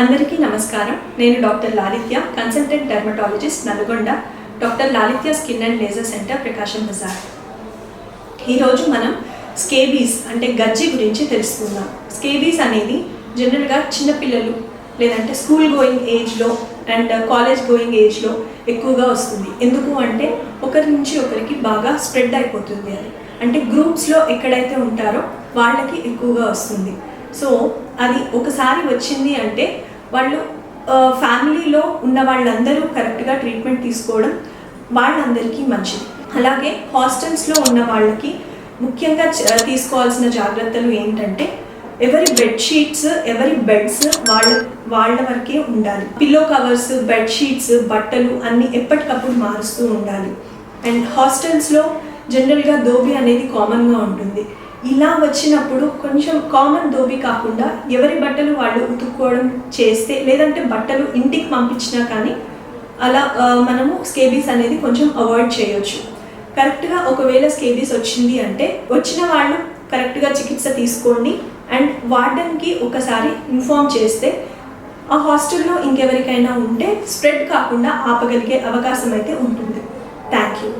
అందరికీ నమస్కారం. నేను doctor Lalitya consultant dermatologist Nalgonda doctor Lalitya skin and laser centre Prakasam Bazar. ఈరోజు మనం స్కేబీస్ అంటే గజ్జి గురించి తెలుసుకుందాం. స్కేబీస్ అనేది జనరల్గా చిన్నపిల్లలు లేదంటే స్కూల్ గోయింగ్ ఏజ్లో అండ్ కాలేజ్ గోయింగ్ ఏజ్లో ఎక్కువగా వస్తుంది. ఎందుకు అంటే ఒకరి నుంచి ఒకరికి బాగా స్ప్రెడ్ అయిపోతుంది అది. అంటే గ్రూప్స్లో ఎక్కడైతే ఉంటారో వాళ్ళకి ఎక్కువగా వస్తుంది. సో అది ఒకసారి వచ్చింది అంటే వాళ్ళు ఫ్యామిలీలో ఉన్న వాళ్ళందరూ కరెక్ట్గా ట్రీట్మెంట్ తీసుకోవడం వాళ్ళందరికీ మంచిది. అలాగే హాస్టల్స్లో ఉన్న వాళ్ళకి ముఖ్యంగా తీసుకోవాల్సిన జాగ్రత్తలు ఏంటంటే ఎవరి బెడ్షీట్స్ ఎవరి బెడ్స్ వాళ్ళ వాళ్ళ వరకే ఉండాలి. పిల్లో కవర్స్ బెడ్షీట్స్ బట్టలు అన్నీ ఎప్పటికప్పుడు మారుస్తూ ఉండాలి. అండ్ హాస్టల్స్లో జనరల్గా దోబి అనేది కామన్గా ఉంటుంది. ఇలా వచ్చినప్పుడు కొంచెం కామన్ దోబి కాకుండా ఎవరి బట్టలు వాళ్ళు ఉతుక్కోవడం చేస్తే లేదంటే బట్టలు ఇంటికి పంపించినా కానీ అలా మనము స్కేబీస్ అనేది కొంచెం అవాయిడ్ చేయొచ్చు. కరెక్ట్గా ఒకవేళ స్కేబీస్ వచ్చింది అంటే వచ్చిన వాళ్ళు కరెక్ట్గా చికిత్స తీసుకోండి. అండ్ వార్డెన్కి ఒకసారి ఇన్ఫామ్ చేస్తే ఆ హాస్టల్లో ఇంకెవరికైనా ఉంటే స్ప్రెడ్ కాకుండా ఆపగలిగే అవకాశం అయితే ఉంటుంది. Thank you